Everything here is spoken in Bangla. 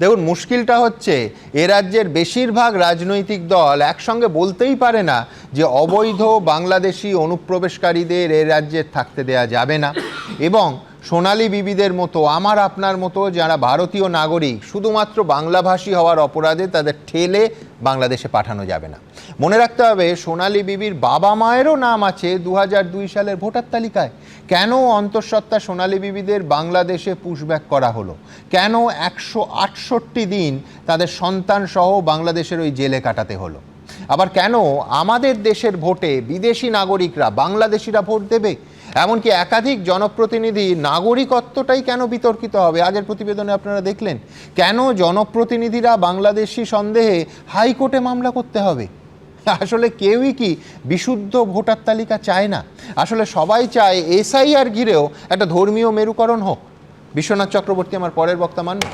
দেখুন, মুশকিলটা হচ্ছে এ রাজ্যের বেশিরভাগ রাজনৈতিক দল একসঙ্গে বলতেই পারে না যে অবৈধ বাংলাদেশি অনুপ্রবেশকারীদের এ রাজ্যে থাকতে দেয়া যাবে না। এবং সোনালী বিবিদের মতো, আমার আপনার মতো যারা ভারতীয় নাগরিক, শুধুমাত্র বাংলাভাষী হওয়ার অপরাধে তাদের ঠেলে বাংলাদেশে পাঠানো যাবে না। মনে রাখতে হবে, সোনালী বিবির বাবা মায়েরও নাম আছে দু দুই সালের ভোটার তালিকায়। কেন অন্তঃসত্ত্বা সোনালী বিবিদের বাংলাদেশে পুশব্যাক করা হলো? কেন একশো আটষট্টি দিন তাদের সন্তান সহ বাংলাদেশের ওই জেলে কাটাতে হলো? আবার কেন আমাদের দেশের ভোটে বিদেশি নাগরিকরা বাংলাদেশিরা ভোট দেবে? এমনকি একাধিক জনপ্রতিনিধি নাগরিকত্বটাই কেন বিতর্কিত হবে? আগের প্রতিবেদনে আপনারা দেখলেন, কেন জনপ্রতিনিধিরা বাংলাদেশি সন্দেহে হাইকোর্টে মামলা করতে হবে? আসলে কেউই কি বিশুদ্ধ ভোটার তালিকা চায় না? আসলে সবাই চায় এসআইআর ঘিরেও একটা ধর্মীয় মেরুকরণ হোক। বিশ্বনাথ চক্রবর্তী, আমার পরের বক্তা মানবে